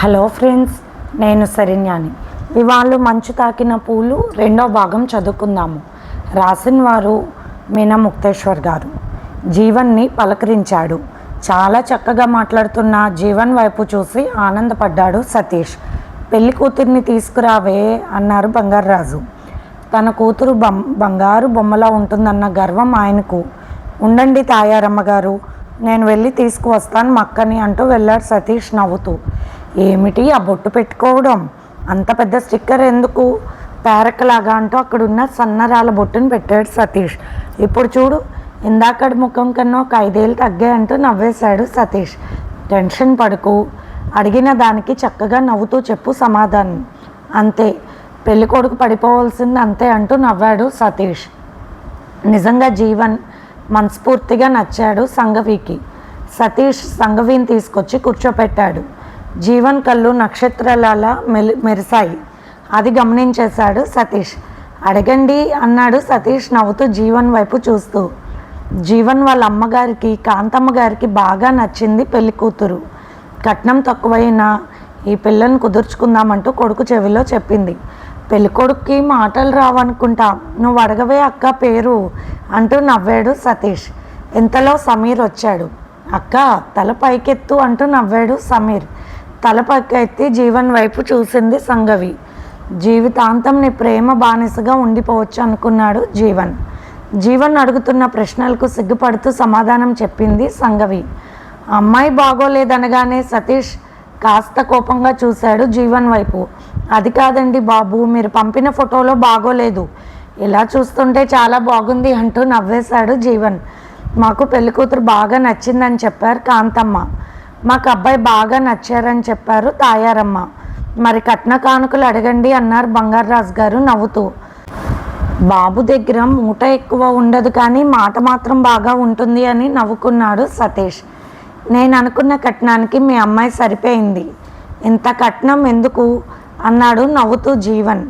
Hello friends నేను సరిన్యాని ఇవాళ మంచు తాకిన పూలు రెండో భాగం చదువుకుందాము. రాసిన వారు మీనా ముక్తేశ్వర్ గారు. జీవన్ని పలకరించాడు. చాలా చక్కగా మాట్లాడుతున్న జీవన్ వైపు చూసి ఆనందపడ్డాడు సతీష్. పెళ్ళి కూతుర్ని తీసుకురావే అన్నారు బంగారరాజు. తన కూతురు బం బంగారు బొమ్మలా ఉంటుందన్న గర్వం ఆయనకు. ఉండండి తాయారమ్మ గారు నేను వెళ్ళి తీసుకువస్తాను మక్కని అంటూ వెళ్ళాడు సతీష్ నవ్వుతూ. ఏమిటి ఆ బొట్టు పెట్టుకోవడం? అంత పెద్ద స్టిక్కర్ ఎందుకు? పేరకలాగా అంటూ అక్కడున్న సన్నరాల బొట్టును పెట్టాడు సతీష్. ఇప్పుడు చూడు ఇందాకడి ముఖం కన్నా ఒక ఐదేళ్ళు తగ్గాయంటూ నవ్వేశాడు సతీష్. టెన్షన్ పడుకు. అడిగిన దానికి చక్కగా నవ్వుతూ చెప్పు సమాధానం. అంతే. పెళ్ళి కొడుకు పడిపోవాల్సింది అంతే అంటూ నవ్వాడు సతీష్. నిజంగా జీవన్ మనస్ఫూర్తిగా నచ్చాడు సంఘవికి సతీష్ సంఘవిని తీసుకొచ్చి కూర్చోపెట్టాడు. జీవన్ కళ్ళు నక్షత్రాలలా మెలి మెరిశాయి అది గమనించేశాడు సతీష్. అడగండి అన్నాడు సతీష్ నవ్వుతూ జీవన్ వైపు చూస్తూ. జీవన్ వాళ్ళ అమ్మగారికి కాంతమ్మ గారికి బాగా నచ్చింది పెళ్ళి కూతురు. కట్నం తక్కువైనా ఈ పిల్లను కుదుర్చుకుందామంటూ కొడుకు చెవిలో చెప్పింది. పెళ్ళి కొడుక్కి మాటలు రావనుకుంటా. నువ్వు అడగవే అక్క పేరు అంటూ నవ్వాడు సతీష్. ఇంతలో సమీర్ వచ్చాడు. అక్క తల పైకెత్తు అంటూ నవ్వాడు సమీర్. తల పక్కెత్తి జీవన్ వైపు చూసింది సంగవి. జీవితాంతం నీ ప్రేమ బానిసగా ఉండిపోవచ్చు అనుకున్నాడు జీవన్. జీవన్ అడుగుతున్న ప్రశ్నలకు సిగ్గుపడుతూ సమాధానం చెప్పింది సంగవి. అమ్మాయి బాగోలేదనగానే సతీష్ కాస్త కోపంగా చూశాడు జీవన్ వైపు. అది కాదండి బాబు మీరు పంపిన ఫోటోలో బాగోలేదు. ఇలా చూస్తుంటే చాలా బాగుంది అంటూ నవ్వేశాడు జీవన్. మాకు పెళ్ళికూతురు బాగా నచ్చిందని చెప్పారు కాంతమ్మ. మాకు అబ్బాయి బాగా నచ్చారని చెప్పారు తాయారమ్మ. మరి కట్న కానుకలు అడగండి అన్నారు బంగారరాజు గారు నవ్వుతూ. బాబు దగ్గర మూట ఎక్కువ ఉండదు కానీ మాట మాత్రం బాగా ఉంటుంది అని నవ్వుకున్నాడు సతీష్. నేను అనుకున్న కట్నానికి మీ అమ్మాయి సరిపోయింది. ఇంత కట్నం ఎందుకు? అన్నాడు నవ్వుతూ జీవన్.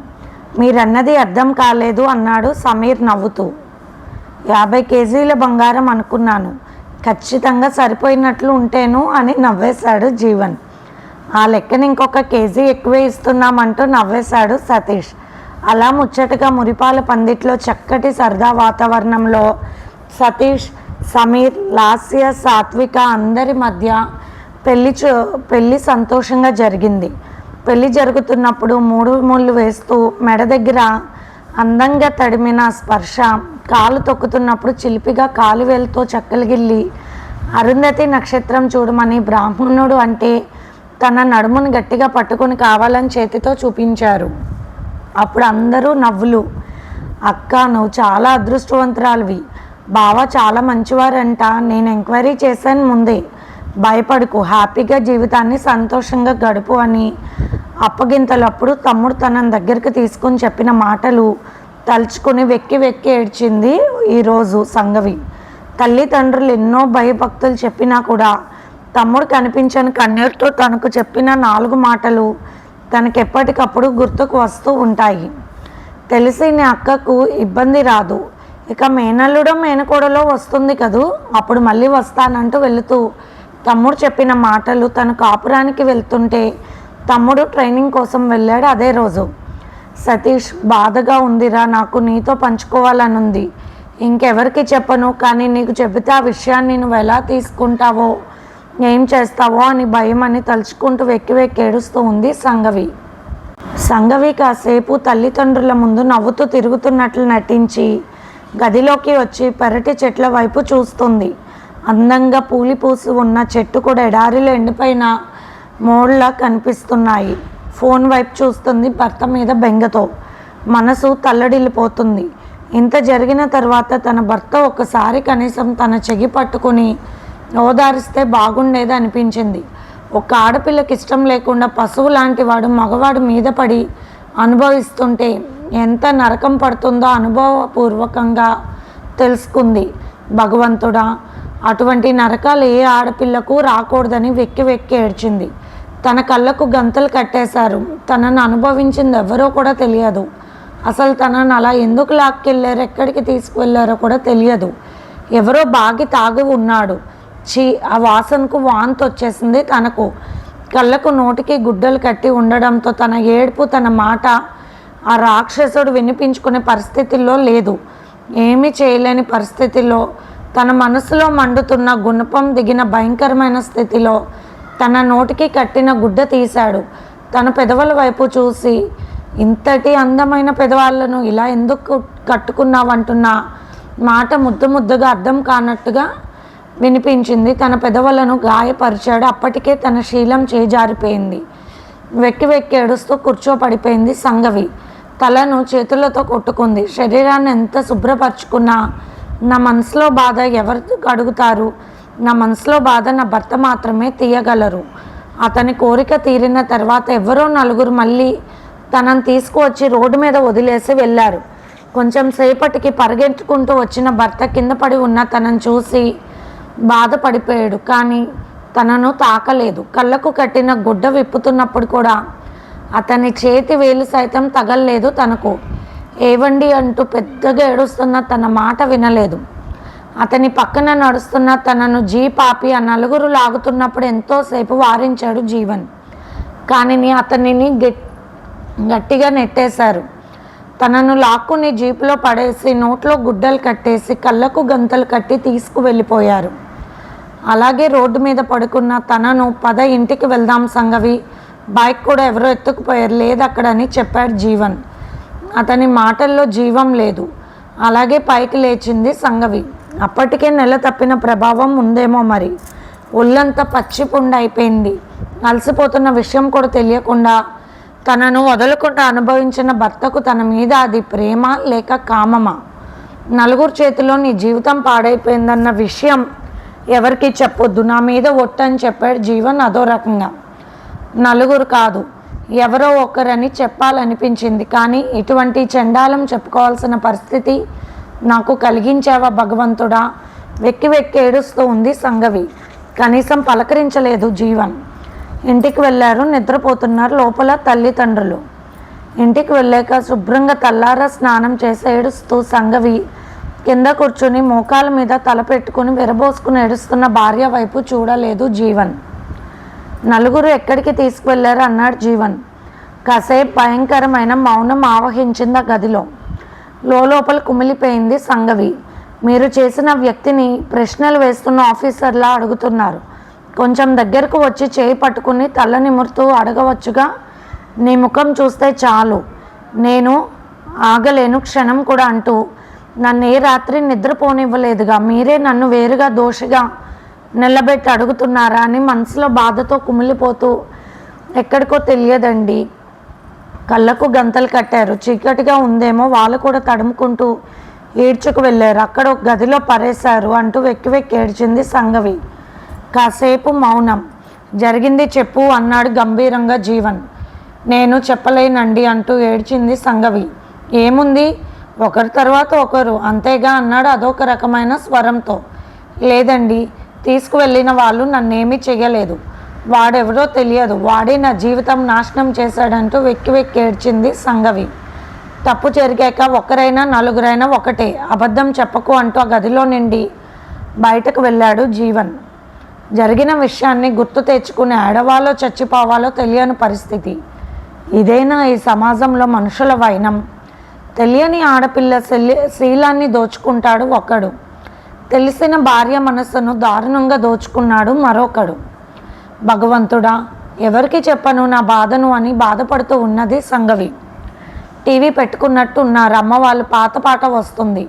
మీరన్నది అర్థం కాలేదు అన్నాడు సమీర్ నవ్వుతూ. యాభై కేజీల బంగారం అనుకున్నాను. ఖచ్చితంగా సరిపోయినట్లు ఉంటేను అని నవ్వేశాడు జీవన్. ఆ లెక్కన ఇంకొక కేజీ ఎక్కువే ఇస్తున్నామంటూ నవ్వేశాడు సతీష్. అలా ముచ్చటగా మురిపాల పందిట్లో చక్కటి సరదా వాతావరణంలో సతీష్ సమీర్ లాస్య సాత్విక అందరి మధ్య పెళ్ళి చూ పెళ్ళి సంతోషంగా జరిగింది. పెళ్ళి జరుగుతున్నప్పుడు మూడు ముళ్ళు వేస్తూ మెడ దగ్గర అందంగా తడిమిన స్పర్శ కాలు తొక్కుతున్నప్పుడు చిలిపిగా కాలు వేలుతో చక్కలిగిల్లి అరుంధతి నక్షత్రం చూడమని బ్రాహ్మణుడు అంటే తన నడుమును గట్టిగా పట్టుకొని కావాలని చేతితో చూపించారు. అప్పుడు అందరూ నవ్వులు. అక్క నువ్వు చాలా అదృష్టవంతురాలివి. బావ చాలా మంచివారంట. నేను ఎంక్వైరీ చేశాను ముందే. భయపడుకు. హ్యాపీగా జీవితాన్ని సంతోషంగా గడుపు అని అప్పగింతలప్పుడు తమ్ముడు తనని దగ్గరికి తీసుకొని చెప్పిన మాటలు తలుచుకుని వెక్కి వెక్కి ఏడ్చింది ఈరోజు సంగవి. తల్లిదండ్రులు ఎన్నో భయభక్తులు చెప్పినా కూడా తమ్ముడు కనిపించని కన్నీరుతో తనకు చెప్పిన నాలుగు మాటలు తనకు ఎప్పటికప్పుడు గుర్తుకు వస్తూ ఉంటాయి. తెలిసి నీ అక్కకు ఇబ్బంది రాదు. ఇక మేనల్లుడు మేనకోడలో వస్తుంది కదూ? అప్పుడు మళ్ళీ వస్తానంటూ వెళుతూ తమ్ముడు చెప్పిన మాటలు తను కాపురానికి వెళ్తుంటే తమ్ముడు ట్రైనింగ్ కోసం వెళ్ళాడు అదే రోజు. సతీష్ బాధగా ఉందిరా నాకు నీతో పంచుకోవాలనుంది. ఇంకెవరికి చెప్పను కానీ నీకు చెబితే ఆ విషయాన్ని నువ్వు ఎలా తీసుకుంటావో ఏం చేస్తావో అని భయం అని తలుచుకుంటూ వెక్కి వెక్కి ఏడుస్తూ ఉంది సంగవి. సంగవి కాసేపు తల్లిదండ్రుల ముందు నవ్వుతూ తిరుగుతున్నట్లు నటించి గదిలోకి వచ్చి పెరటి చెట్ల వైపు చూస్తుంది. అందంగా పూలి పూసి ఉన్న చెట్టు కూడా ఎడారిలో ఎండిపోయిన మోడ్లా కనిపిస్తున్నాయి. ఫోన్ వైపు చూస్తుంది భర్త మీద బెంగతో. మనసు తల్లడిల్లిపోతుంది. ఇంత జరిగిన తర్వాత తన భర్త ఒకసారి కనీసం తన చెగి పట్టుకుని ఓదారిస్తే బాగుండేది అనిపించింది. ఒక ఆడపిల్లకి ఇష్టం లేకుండా పశువు లాంటి వాడు మగవాడు మీద పడి అనుభవిస్తుంటే ఎంత నరకం పడుతుందో అనుభవపూర్వకంగా తెలుసుకుంది భగవంతుడా అటువంటి నరకాలు ఏ ఆడపిల్లకు రాకూడదని వెక్కి వెక్కి ఏడ్చింది. తన కళ్ళకు గంతలు కట్టేశారు. తనను అనుభవించింది ఎవరో కూడా తెలియదు. అసలు తనను అలా ఎందుకు లాక్కెళ్ళారు ఎక్కడికి తీసుకువెళ్ళారో కూడా తెలియదు. ఎవరో బాగి తాగి ఉన్నాడు. ఛీ ఆ వాసనకు వాంతి వచ్చేసింది తనకు. కళ్ళకు నోటికి గుడ్డలు కట్టి ఉండడంతో తన ఏడుపు తన మాట ఆ రాక్షసుడు వినిపించుకునే పరిస్థితుల్లో లేదు. ఏమీ చేయలేని పరిస్థితిలో తన మనసులో మండుతున్న గుణపం దిగిన భయంకరమైన స్థితిలో తన నోటికి కట్టిన గుడ్డ తీశాడు. తన పెదవుల వైపు చూసి ఇంతటి అందమైన పెదవాళ్ళను ఇలా ఎందుకు కట్టుకున్నావంటున్న? మాట ముద్దు ముద్దుగా అర్థం కానట్టుగా వినిపించింది. తన పెదవులను గాయపరిచాడు. అప్పటికే తన శీలం చేజారిపోయింది. వెక్కి వెక్కి ఏడుస్తూ కూర్చోపడిపోయింది సంగవి. తలను చేతులతో కొట్టుకుంది. శరీరాన్ని ఎంత శుభ్రపరుచుకున్నా నా మనసులో బాధ ఎవరు అడుగుతారు? నా మనసులో బాధ నా భర్త మాత్రమే తీయగలరు. అతని కోరిక తీరిన తర్వాత ఎవరో నలుగురు మళ్ళీ తనను తీసుకువచ్చి రోడ్డు మీద వదిలేసి వెళ్ళారు. కొంచెం సేపటికి పరిగెత్తుకుంటూ వచ్చిన భర్త కింద పడి ఉన్న తనను చూసి బాధపడిపోయాడు. కానీ తనను తాకలేదు. కళ్ళకు కట్టిన గుడ్డ విప్పుతున్నప్పుడు కూడా అతని చేతి వేలు సైతం తగలలేదు తనకు. ఏవండి అంటూ పెద్దగా ఏడుస్తున్న తన మాట వినలేదు. అతని పక్కన నడుస్తున్న తనను జీప్ ఆపి ఆ నలుగురు లాగుతున్నప్పుడు ఎంతోసేపు వారించాడు జీవన్. కానీ అతనిని గట్ గట్టిగా నెట్టేశారు. తనను లాక్కుని జీపులో పడేసి నోట్లో గుడ్డలు కట్టేసి కళ్ళకు గంతలు కట్టి తీసుకువెళ్ళిపోయారు. అలాగే రోడ్డు మీద పడుకున్న తనను పద ఇంటికి వెళ్దాం సంగవి బైక్ కూడా ఎవరో ఎత్తుకుపోయారు లేదు అక్కడని చెప్పాడు జీవన్. అతని మాటల్లో జీవం లేదు. అలాగే పైకి లేచింది సంగవి. అప్పటికే నెల తప్పిన ప్రభావం ఉందేమో మరి. ఒళ్ళంతా పచ్చిపుండు అయిపోయింది. అలసిపోతున్న విషయం కూడా తెలియకుండా తనను వదలకుండా అనుభవించిన భర్తకు తన మీద అది ప్రేమ లేక కామమా? నలుగురు చేతిలో నీ జీవితం పాడైపోయిందన్న విషయం ఎవరికి చెప్పొద్దు. నా మీద ఒట్టని చెప్పాడు జీవన్ అదో రకంగా. నలుగురు కాదు. ఎవరో ఒకరని చెప్పాలనిపించింది. కానీ ఇటువంటి చండాలం చెప్పుకోవాల్సిన పరిస్థితి నాకు కలిగించావా భగవంతుడా? వెక్కి వెక్కి ఏడుస్తూ ఉంది సంగవి. కనీసం పలకరించలేదు జీవన్. ఇంటికి వెళ్ళారు నిద్రపోతున్నారు లోపల తల్లిదండ్రులు. ఇంటికి వెళ్ళాక శుభ్రంగా తల్లారా స్నానం చేసి ఏడుస్తూ సంగవి కింద కూర్చుని మోకాల మీద తల పెట్టుకుని విరబోసుకుని ఏడుస్తున్న భార్య వైపు చూడలేదు జీవన్. నలుగురు ఎక్కడికి తీసుకువెళ్ళారు అన్నాడు జీవన్. కాసేపు భయంకరమైన మౌనం ఆవహించింది ఆ గదిలో. లోపల కుమిలిపోయింది సంగవి. మీరు చేసిన వ్యక్తిని ప్రశ్నలు వేస్తున్న ఆఫీసర్లా అడుగుతున్నారు. కొంచెం దగ్గరకు వచ్చి చేయి పట్టుకుని తల నిమురుతూ అడగవచ్చుగా నీ ముఖం చూస్తే చాలు. నేను ఆగలేను క్షణం కూడా అంటూ నన్ను ఏ రాత్రి నిద్రపోనివ్వలేదుగా మీరే నన్ను వేరుగా దోషిగా నిలబెట్టి అడుగుతున్నారా అని మనసులో బాధతో కుమిలిపోతూ ఎక్కడికో తెలియదండి. కళ్ళకు గంతలు కట్టారు. చీకటిగా ఉందేమో వాళ్ళు కూడా తడుముకుంటూ ఏడ్చుకు వెళ్ళారు. అక్కడ ఒక గదిలో పరేశారు అంటూ వెక్కి వెక్కి ఏడ్చింది సంగవి. కాసేపు మౌనం. జరిగింది చెప్పు అన్నాడు గంభీరంగా జీవన్. నేను చెప్పలేనండి అంటూ ఏడ్చింది సంగవి. ఏముంది? ఒకరి తర్వాత ఒకరు. అంతేగా అన్నాడు అదొక రకమైన స్వరంతో. లేదండి. తీసుకువెళ్ళిన వాళ్ళు నన్నేమీ చెయ్యలేదు. వాడెవరో తెలియదు. వాడే నా జీవితం నాశనం చేశాడంటూ వెక్కి వెక్కి ఏడ్చింది సంగవి. తప్పు జరిగాక ఒకరైనా నలుగురైనా ఒకటే. అబద్ధం చెప్పకు అంటూ ఆ గదిలో నుండి బయటకు వెళ్ళాడు జీవన్. జరిగిన విషయాన్ని గుర్తు తెచ్చుకుని ఆడవాలో చచ్చిపోవాలో తెలియని పరిస్థితి. ఇదేనా ఈ సమాజంలో మనుషుల వైనం? తెలియని ఆడపిల్ల శల్య శీలాన్ని దోచుకుంటాడు ఒకడు. తెలిసిన భార్య మనస్సును దారుణంగా దోచుకున్నాడు మరొకడు. భగవంతుడా ఎవరికి చెప్పను నా బాధను అని బాధపడుతూ ఉన్నది సంగవి. టీవీ పెట్టుకున్నట్టు ఉన్నారు అమ్మ వాళ్ళు పాత పాట వస్తుంది.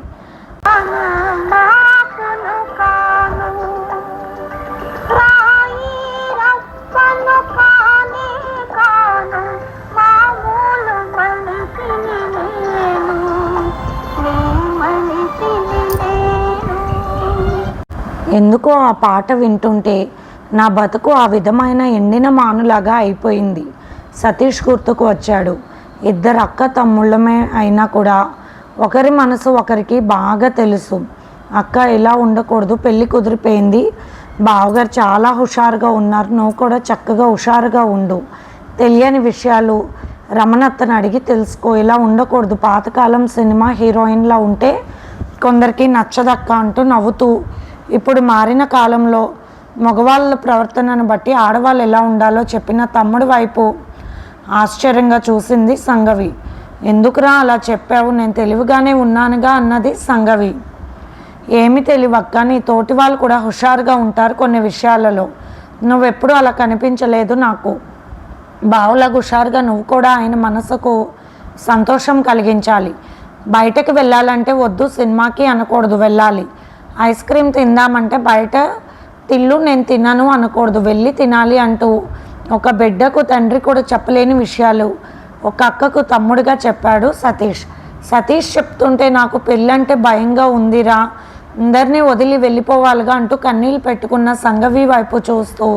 ఎందుకో ఆ పాట వింటుంటే నా బతుకు ఆ విధమైన ఎండిన మానులాగా అయిపోయింది. సతీష్ గుర్తుకు వచ్చాడు. ఇద్దరు అక్క తమ్ముళ్ళమే అయినా కూడా ఒకరి మనసు ఒకరికి బాగా తెలుసు. అక్క ఇలా ఉండకూడదు పెళ్ళి కుదిరిపోయింది. బావగారు చాలా హుషారుగా ఉన్నారు. నువ్వు కూడా చక్కగా హుషారుగా ఉండు. తెలియని విషయాలు రమణత్తను అడిగి తెలుసుకో. ఇలా ఉండకూడదు. పాతకాలం సినిమా హీరోయిన్లా ఉంటే కొందరికి నచ్చదక్క అంటూ నవ్వుతూ ఇప్పుడు మారిన కాలంలో మగవాళ్ళ ప్రవర్తనను బట్టి ఆడవాళ్ళు ఎలా ఉండాలో చెప్పిన తమ్ముడు వైపు ఆశ్చర్యంగా చూసింది సంగవి. ఎందుకురా అలా చెప్పావు? నేను తెలివిగానే ఉన్నానుగా అన్నది సంగవి. ఏమి తెలివక్క నీ తోటి వాళ్ళు కూడా హుషారుగా ఉంటారు కొన్ని విషయాలలో. నువ్వెప్పుడు అలా కనిపించలేదు నాకు. బావులకు హుషారుగా నువ్వు కూడా ఆయన మనసుకు సంతోషం కలిగించాలి. బయటకు వెళ్ళాలంటే వద్దు సినిమాకి అనకూడదు వెళ్ళాలి. ఐస్ క్రీమ్ తిందామంటే బయట తిల్లు నేను తినను అనకూడదు. వెళ్ళి తినాలి అంటూ ఒక బిడ్డకు తండ్రి కూడా చెప్పలేని విషయాలు. ఒక అక్కకు తమ్ముడిగా చెప్పాడు సతీష్. సతీష్ చెప్తుంటే నాకు పెళ్ళంటే భయంగా ఉందిరా. అందరినీ వదిలి వెళ్ళిపోవాలిగా అంటూ కన్నీళ్ళు పెట్టుకున్న సంగవి వైపు చూస్తూ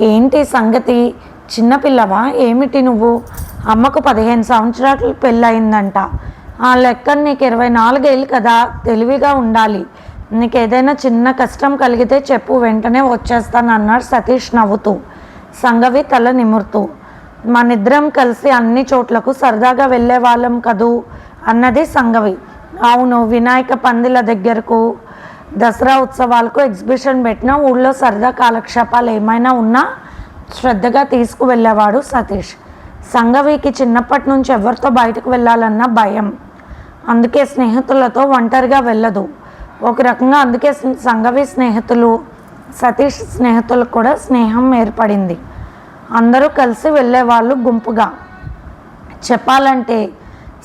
ఏంటి సంగతి? చిన్నపిల్లవా ఏమిటి నువ్వు? అమ్మకు పదిహేను సంవత్సరాలు పెళ్ళయిందంట. ఆ లెక్క నీకు ఇరవై నాలుగేళ్ళు కదా తెలివిగా ఉండాలి. నీకు ఏదైనా చిన్న కష్టం కలిగితే చెప్పు వెంటనే వచ్చేస్తాను అన్నాడు సతీష్ నవ్వుతూ. సంగవి తల నిమురుతూ. మనిద్దరం కలిసి అన్ని చోట్లకు సరదాగా వెళ్ళే వాళ్ళం కదూ అన్నది సంగవి. అవును వినాయక పందిల దగ్గరకు దసరా ఉత్సవాలకు ఎగ్జిబిషన్ పెట్టిన ఊళ్ళో సరదా కాలక్షేపాలు ఏమైనా ఉన్నా శ్రద్ధగా తీసుకువెళ్ళేవాడు సతీష్. సంగవికి చిన్నప్పటి నుంచి ఎవరితో బయటకు వెళ్ళాలన్న భయం. అందుకే స్నేహితులతో ఒంటరిగా వెళ్ళదు. ఒక రకంగా అందుకే సంఘవి స్నేహితులు సతీష్ స్నేహితులకు కూడా స్నేహం ఏర్పడింది. అందరూ కలిసి వెళ్ళేవాళ్ళు గుంపుగా. చెప్పాలంటే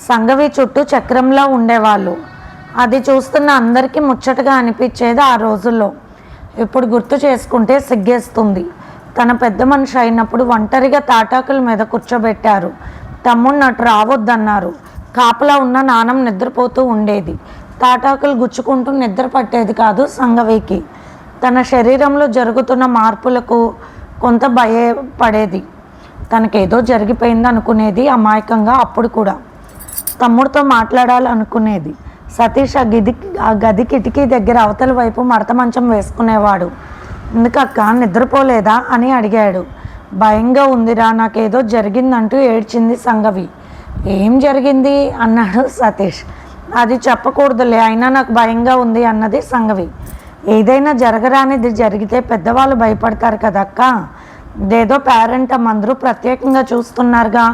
సంఘవి చుట్టూ చక్రంలో ఉండేవాళ్ళు. అది చూస్తున్న అందరికీ ముచ్చటగా అనిపించేది ఆ రోజుల్లో. ఇప్పుడు గుర్తు చేసుకుంటే సిగ్గేస్తుంది. తన పెద్ద మనిషి అయినప్పుడు ఒంటరిగా తాటాకుల మీద కూర్చోబెట్టారు. తమ్ముడు నటు రావద్దన్నారు. కాపలా ఉన్న నానం నిద్రపోతూ ఉండేది. తాటాకులు గుచ్చుకుంటూ నిద్ర పట్టేది కాదు సంగవేకి. తన శరీరంలో జరుగుతున్న మార్పులకు కొంత భయపడేది తనకేదో జరిగిపోయింది అనుకునేది అమాయకంగా అప్పుడు కూడా. తమ్ముడితో మాట్లాడాలనుకునేది. సతీష్ ఆ గది ఆ గది కిటికీ దగ్గర అవతల వైపు మడత మంచం వేసుకునేవాడు. ఎందుకక్క నిద్రపోలేదా? అని అడిగాడు. భయంగా ఉందిరా నాకేదో జరిగిందంటూ ఏడ్చింది సంగవి. ఏం జరిగింది? అన్నాడు సతీష్. అది చెప్పకూడదులే అయినా నాకు భయంగా ఉంది అన్నది సంగవి. ఏదైనా జరగరానిది జరిగితే పెద్దవాళ్ళు భయపడతారు కదక్క. ఇదేదో పేరెంట్ అందరూ ప్రత్యేకంగా చూస్తున్నారుగా.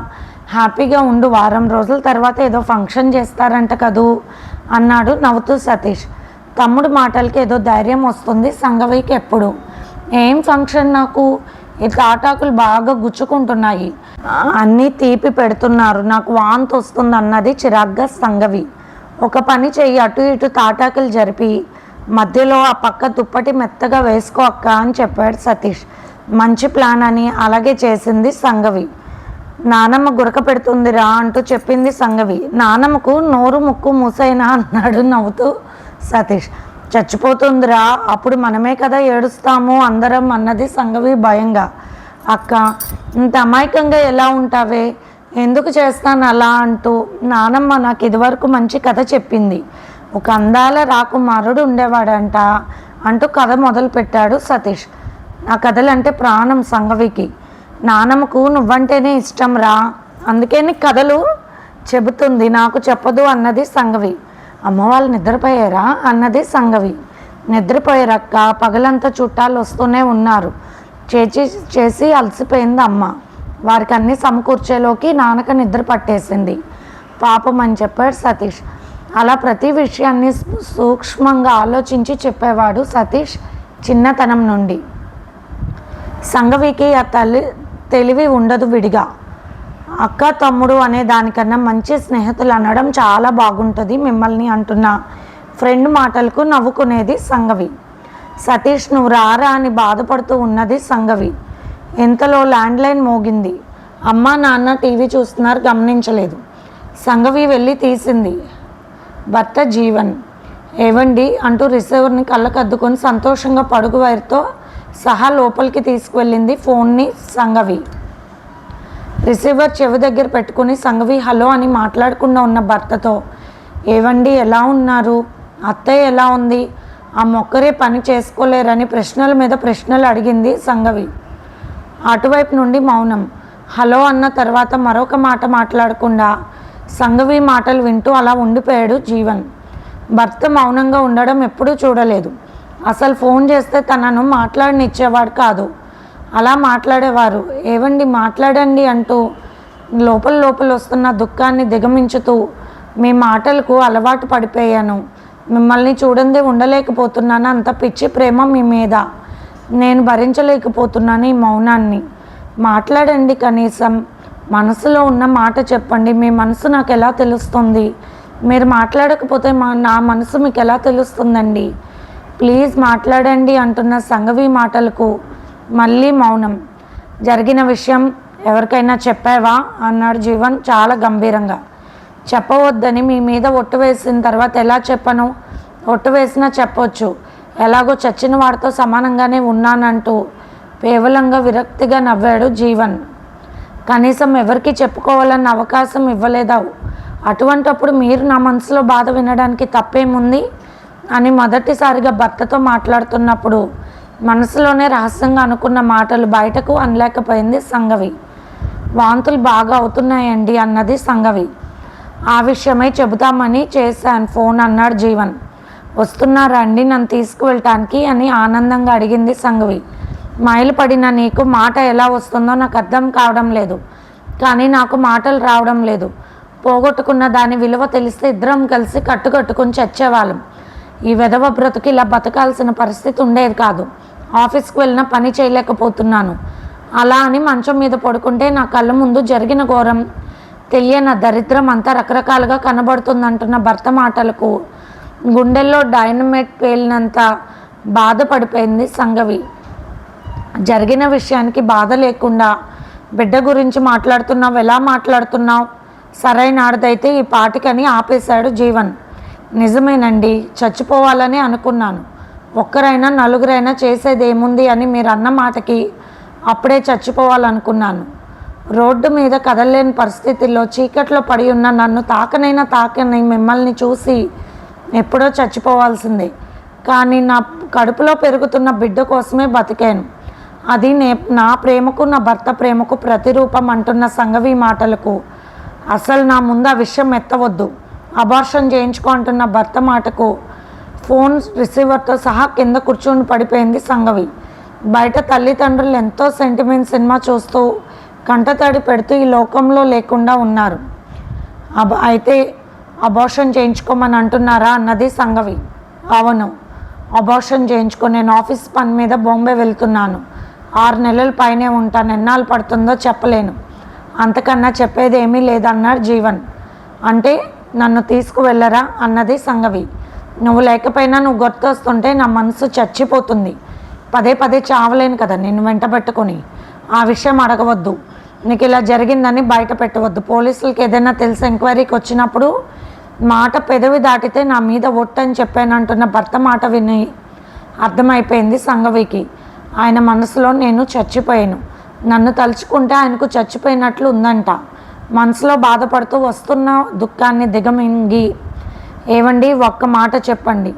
హ్యాపీగా ఉండు వారం రోజుల తర్వాత ఏదో ఫంక్షన్ చేస్తారంట కదూ అన్నాడు నవ్వుతూ సతీష్. తమ్ముడు మాటలకి ఏదో ధైర్యం వస్తుంది సంగవికి ఎప్పుడు. ఏం ఫంక్షన్ నాకు? ఈ తాటాకులు బాగా గుచ్చుకుంటున్నాయి. అన్నీ తీపి పెడుతున్నారు నాకు వాంతి వస్తుంది అన్నది చిరాగ్గా సంగవి. ఒక పని చెయ్యి అటు ఇటు తాటాకులు జరిపి మధ్యలో ఆ పక్క దుప్పటి మెత్తగా వేసుకో అక్క అని చెప్పాడు సతీష్. మంచి ప్లాన్ అని అలాగే చేసింది సంగవి. నానమ్మ గురక పెడుతుందిరా అంటూ చెప్పింది సంగవి. నానమ్మకు నోరు ముక్కు మూసైనా అన్నాడు నవ్వుతూ సతీష్. చచ్చిపోతుందిరా అప్పుడు మనమే కదా ఏడుస్తాము అందరం అన్నది సంగవి భయంగా. అక్క ఇంత అమాయకంగా ఎలా ఉంటావే? ఎందుకు చేస్తాను అలా అంటూ నానమ్మ నాకు ఇదివరకు మంచి కథ చెప్పింది. ఒక అందాల రాకుమారుడు ఉండేవాడంట అంటూ కథ మొదలుపెట్టాడు సతీష్. నా కథలంటే ప్రాణం సంగవికి. నానమ్మకు నువ్వంటేనే ఇష్టం రా. అందుకే నీ కథలు చెబుతుంది. నాకు చెప్పదు అన్నది సంగవి. అమ్మ వాళ్ళు నిద్రపోయారా? అన్నది సంగవి. నిద్రపోయారక్క. పగలంతా చుట్టాలు వస్తూనే ఉన్నారు. చేసి చేసి అలసిపోయింది అమ్మ. వారికి అన్నీ సమకూర్చేలోకి నానక నిద్ర పట్టేసింది. పాపం అని చెప్పాడు సతీష్. అలా ప్రతి విషయాన్ని సూక్ష్మంగా ఆలోచించి చెప్పేవాడు సతీష్ చిన్నతనం నుండి. సంఘవికి ఆ తల్లి తెలివి ఉండదు విడిగా. అక్క తమ్ముడు అనే దానికన్నా మంచి స్నేహితులు అనడం చాలా బాగుంటుంది మిమ్మల్ని అంటున్న. ఫ్రెండ్ మాటలకు నవ్వుకునేది సంఘవి. సతీష్ నువ్వు రారా అని బాధపడుతూ ఉన్నది సంఘవి. ఇంతలో ల్యాండ్లైన్ మోగింది? అమ్మ నాన్న టీవీ చూస్తున్నారు గమనించలేదు. సంగవి వెళ్ళి తీసింది. భర్త జీవన్. ఏవండి? అంటూ రిసీవర్ని కళ్ళకద్దుకొని సంతోషంగా పడుగు వైర్తో సహా లోపలికి తీసుకువెళ్ళింది ఫోన్ని సంగవి. రిసీవర్ చెవి దగ్గర పెట్టుకుని సంగవి హలో అని మాట్లాడకుండా ఉన్న భర్తతో ఏవండి ఎలా ఉన్నారు? అత్తయ్య ఎలా ఉంది? ఆ మొక్కరే పని చేసుకోలేరని ప్రశ్నల మీద ప్రశ్నలు అడిగింది సంగవి. అటువైపు నుండి మౌనం. హలో అన్న తర్వాత మరొక మాట మాట్లాడకుండా సంగవి మాటలు వింటూ అలా ఉండిపోయాడు జీవన్. భర్త మౌనంగా ఉండడం ఎప్పుడూ చూడలేదు. అసలు ఫోన్ చేస్తే తనను మాట్లాడనిచ్చేవాడు కాదు. అలా మాట్లాడేవారు. ఏవండి మాట్లాడండి అంటూ లోపల లోపల వస్తున్న దుఃఖాన్ని దిగమించుతూ మీ మాటలకు అలవాటు పడిపోయాను. మిమ్మల్ని చూడందే ఉండలేకపోతున్నాను. అంత పిచ్చి ప్రేమ మీ మీద. నేను భరించలేకపోతున్నాను ఈ మౌనాన్ని. మాట్లాడండి కనీసం. మనసులో ఉన్న మాట చెప్పండి. మీ మనసు నాకు ఎలా తెలుస్తుంది? మీరు మాట్లాడకపోతే మా నా మనసు మీకు ఎలా తెలుస్తుందండి? ప్లీజ్ మాట్లాడండి అంటున్న సంగవి మాటలకు మళ్ళీ మౌనం. జరిగిన విషయం ఎవరికైనా చెప్పావా? అన్నాడు జీవన్ చాలా గంభీరంగా. చెప్పవద్దని మీ మీద ఒట్టు వేసిన తర్వాత ఎలా చెప్పను? ఒట్టు వేసినా చెప్పొచ్చు. ఎలాగో చచ్చిన వాడితో సమానంగానే ఉన్నానంటూ పేవలంగా విరక్తిగా నవ్వాడు జీవన్. కనీసం ఎవరికి చెప్పుకోవాలన్న అవకాశం ఇవ్వలేదా అటువంటప్పుడు మీరు నా మనసులో బాధ వినడానికి తప్పేముంది? అని మొదటిసారిగా భర్తతో మాట్లాడుతున్నప్పుడు మనసులోనే రహస్యంగా అనుకున్న మాటలు బయటకు అనలేకపోయింది సంగవి. వాంతులు బాగా అవుతున్నాయండి అన్నది సంగవి. ఆ విషయమై చెబుతామని చేశాను ఫోన్ అన్నాడు జీవన్. వస్తున్నారా అండి? నన్ను తీసుకువెళ్ళటానికి అని ఆనందంగా అడిగింది సంఘవి. మైలు పడిన నీకు మాట ఎలా వస్తుందో నాకు అర్థం కావడం లేదు. కానీ నాకు మాటలు రావడం లేదు. పోగొట్టుకున్న దాని విలువ తెలిస్తే ఇద్దరం కలిసి కట్టుకట్టుకుని చచ్చేవాళ్ళం. ఈ విధవ బ్రతుకు ఇలా బతకాల్సిన పరిస్థితి ఉండేది కాదు. ఆఫీస్కి వెళ్ళిన పని చేయలేకపోతున్నాను. అలా అని మంచం మీద పడుకుంటే నా కళ్ళ ముందు జరిగిన ఘోరం తెలియని దరిద్రం అంతా రకరకాలుగా కనబడుతుందంటున్న భర్త మాటలకు గుండెల్లో డైనమైట్ పేలినంత బాధపడిపోయింది సంగవి. జరిగిన విషయానికి బాధ లేకుండా బిడ్డ గురించి మాట్లాడుతున్నావు ఎలా మాట్లాడుతున్నావు? సరైన ఆడదైతే ఈ పాటికని ఆపేశాడు జీవన్. నిజమేనండి చచ్చిపోవాలని అనుకున్నాను. ఒక్కరైనా నలుగురైనా చేసేది ఏముంది అని మీరు అన్న మాటకి అప్పుడే చచ్చిపోవాలనుకున్నాను. రోడ్డు మీద కదలలేని పరిస్థితుల్లో చీకట్లో పడి ఉన్న నన్ను తాకనైనా తాకని మిమ్మల్ని చూసి ఎప్పుడో చచ్చిపోవాల్సిందే. కానీ నా కడుపులో పెరుగుతున్న బిడ్డ కోసమే బతికాను. అది నే నా ప్రేమకు నా భర్త ప్రేమకు ప్రతిరూపం అంటున్న సంగవి మాటలకు అసలు నా ముందు ఆ విషయం ఎత్తవద్దు. అబార్షన్ చేయించుకో అంటున్న భర్త మాటకు ఫోన్ రిసీవర్తో సహా కింద కూర్చొని పడిపోయింది సంగవి. బయట తల్లిదండ్రులు ఎంతో సెంటిమెంట్ సినిమా చూస్తూ కంటతడి పెడుతూ ఈ లోకంలో లేకుండా ఉన్నారు. అబ అయితే అబార్షన్ చేయించుకోమని అంటున్నారా అన్నది సంగవి. అవును అబార్షన్ చేయించుకొని నేను ఆఫీస్ పని మీద బాంబే వెళ్తున్నాను. ఆరు నెలల పైనే ఉంటాను ఎన్నాళ్ళు పడుతుందో చెప్పలేను. అంతకన్నా చెప్పేది ఏమీ లేదన్నాడు జీవన్. అంటే నన్ను తీసుకువెళ్ళరా అన్నది సంగవి. నువ్వు లేకపోయినా నువ్వు గుర్తొస్తుంటే నా మనసు చచ్చిపోతుంది. పదే పదే చావలేను కదా నిన్ను వెంటబెట్టుకొని ఆ విషయం అడగవద్దు. నీకు ఇలా జరిగిందని బయట పెట్టవద్దు. పోలీసులకి ఏదైనా తెలిసి ఎంక్వైరీకి వచ్చినప్పుడు మాట పెదవి దాటితే నా మీద ఒట్టని చెప్పానంటున్న భర్త మాట విని అర్థమైపోయింది సంగవికి. ఆయన మనసులో నేను చచ్చిపోయాను. నన్ను తలుచుకుంటే ఆయనకు చచ్చిపోయినట్లు ఉందంట. మనసులో బాధపడుతూ వస్తున్న దుఃఖాన్ని దిగమింగి ఏవండి ఒక్క మాట చెప్పండి.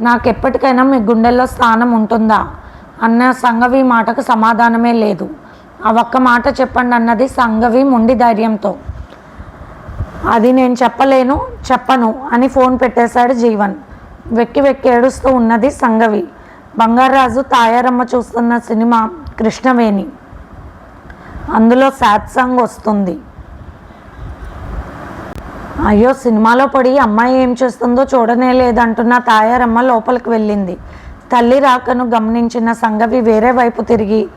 నాకు ఎప్పటికైనా మీ గుండెల్లో స్థానం ఉంటుందా? అన్న సంగవి మాటకు సమాధానమే లేదు. ఆ ఒక్క మాట చెప్పండి అన్నది సంగవి మొండి ధైర్యంతో. అది నేను చెప్పలేను చెప్పను అని ఫోన్ పెట్టేశాడు జీవన్. వెక్కి వెక్కి ఏడుస్తూ ఉన్నది సంగవి. బంగారాజు తాయారమ్మ చూస్తున్న సినిమా కృష్ణవేణి. అందులో సాత్సంగ్ సాంగ్ వస్తుంది. అయ్యో సినిమాలో పడి అమ్మాయి ఏం చేస్తుందో చూడనే లేదంటున్న తాయారమ్మ లోపలికి వెళ్ళింది. తల్లి రాకను గమనించిన సంగవి వేరే వైపు తిరిగి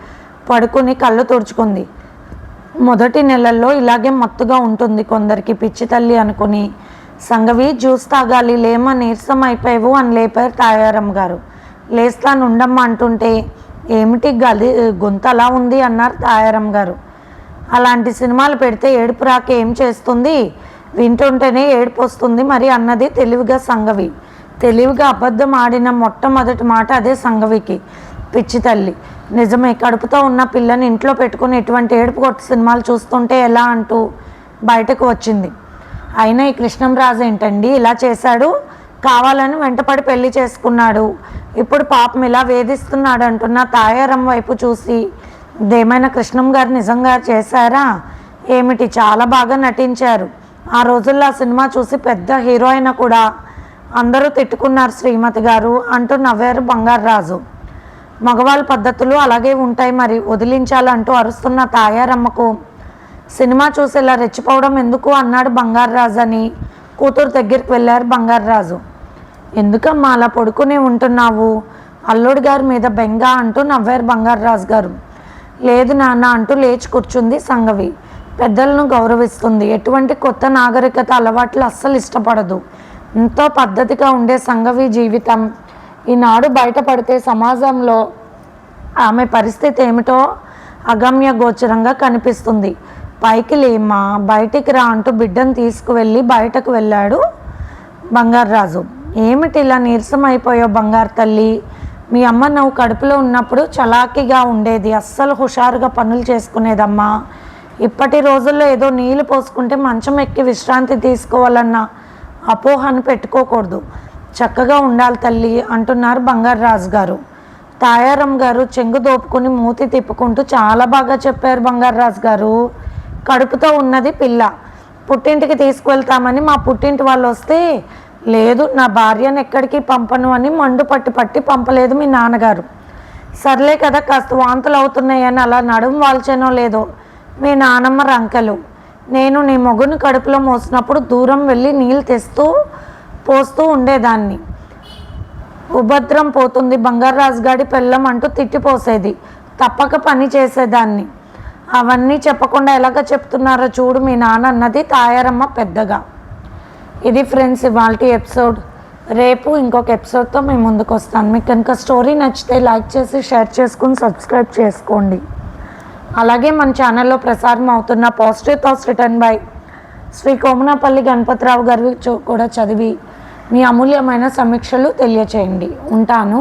పడుకుని కళ్ళు తుడుచుకుంది. మొదటి నెలల్లో ఇలాగే మత్తుగా ఉంటుంది కొందరికి పిచ్చి తల్లి అనుకుని. సంగవి జ్యూస్ తాగాలి లేమా నీరసం అయిపోయావు అని లేపారు తాయారమ్మ గారు. లేస్తాను ఉండమ్మా అంటుంటే ఏమిటి గది గొంతు అలా ఉంది అన్నారు తాయారమ్మ గారు. అలాంటి సినిమాలు పెడితే ఏడుపు రాక ఏం చేస్తుంది? వింటుంటేనే ఏడుపు వస్తుంది మరి అన్నది తెలివిగా సంగవి. తెలివిగా అబద్ధం ఆడిన మొట్టమొదటి మాట అదే సంగవికి. పిచ్చి తల్లి. నిజమే కడుపుతో ఉన్న పిల్లని ఇంట్లో పెట్టుకుని ఎటువంటి ఏడుపు కొట్టు సినిమాలు చూస్తుంటే ఎలా అంటూ బయటకు వచ్చింది. అయినా ఈ కృష్ణంరాజు ఏంటండి? ఇలా చేశాడు కావాలని వెంటపడి పెళ్ళి చేసుకున్నాడు. ఇప్పుడు పాపం ఇలా వేధిస్తున్నాడు అంటున్న తాయారం వైపు చూసి ఇదేమైనా కృష్ణం గారు నిజంగా చేశారా? ఏమిటి? చాలా బాగా నటించారు. ఆ రోజుల్లో ఆ సినిమా చూసి పెద్ద హీరో అయినా కూడా అందరూ తిట్టుకున్నారు శ్రీమతి గారు అంటూ నవ్వారు రాజు. మగవాళ్ళ పద్ధతులు అలాగే ఉంటాయి మరి. వదిలించాలంటూ అరుస్తున్న తాయారమ్మకు సినిమా చూసి ఇలా రెచ్చిపోవడం ఎందుకు అన్నాడు బంగారరాజు అని కూతురు దగ్గరికి వెళ్ళారు బంగారరాజు. ఎందుకమ్మా అలా పడుకునే ఉంటున్నావు? అల్లుడి గారి మీద బెంగ అంటూ నవ్వారు బంగారరాజు గారు. లేదు నాన్న అంటూ లేచి కూర్చుంది సంగవి. పెద్దలను గౌరవిస్తుంది. ఎటువంటి కొత్త నాగరికత అలవాట్లు అస్సలు ఇష్టపడదు. ఎంతో పద్ధతిగా ఉండే సంగవి జీవితం. ఈనాడు బయటపడితే సమాజంలో ఆమె పరిస్థితి ఏమిటో అగమ్య గోచరంగా కనిపిస్తుంది. పైకి లేమ్మా బయటికి రా అంటూ బిడ్డను తీసుకువెళ్ళి బయటకు వెళ్ళాడు బంగారరాజు. ఏమిటి ఇలా నీరసం అయిపోయావు బంగారు తల్లి? మీ అమ్మ నువ్వు కడుపులో ఉన్నప్పుడు చలాకీగా ఉండేది అస్సలు హుషారుగా పనులు చేసుకునేదమ్మా. ఇప్పటి రోజుల్లో ఏదో నీళ్ళు పోసుకుంటే మంచం ఎక్కి విశ్రాంతి తీసుకోవాలన్న అపోహను పెట్టుకోకూడదు. చక్కగా ఉండాలి తల్లి అంటున్నారు బంగారరాజు గారు. తాయారం గారు చెంగు దోపుకుని మూతి తిప్పుకుంటూ చాలా బాగా చెప్పారు బంగారరాజు గారు. కడుపుతో ఉన్నది పిల్ల. పుట్టింటికి తీసుకువెళ్తామని మా పుట్టింటి వాళ్ళు వస్తే లేదు నా భార్యను ఎక్కడికి పంపను అని మండు పట్టి పట్టి పంపలేదు మీ నాన్నగారు. సర్లే కదా కాస్త వాంతులు అవుతున్నాయని అలా నడుము వాల్చేనో లేదో. మీ నానమ్మ రంకలు. నేను నీ మొగుని కడుపులో మోసినప్పుడు దూరం వెళ్ళి నీళ్ళు తెస్తూ పోస్తూ ఉండేదాన్ని. ఉపద్రం పోతుంది. బంగారాజు గాడి పెళ్ళం అంటూ తిట్టిపోసేది తప్పక పని చేసేదాన్ని. అవన్నీ చెప్పకుండా ఎలాగ చెప్తున్నారో చూడు మీ నాన్న అన్నది తాయారమ్మ పెద్దగా. ఇది ఫ్రెండ్స్ ఇవాళ ఎపిసోడ్. రేపు ఇంకొక ఎపిసోడ్తో మేము ముందుకు వస్తాను మీకు కనుక స్టోరీ నచ్చితే లైక్ చేసి షేర్ చేసుకుని సబ్స్క్రైబ్ చేసుకోండి. అలాగే మన ఛానల్లో ప్రసారం అవుతున్న positive thoughts written by Shri Komanapalli Ganapathirao గారు కూడా చదివి మీ అమూల్యమైన సమీక్షలు తెలియచేయండి. ఉంటాను.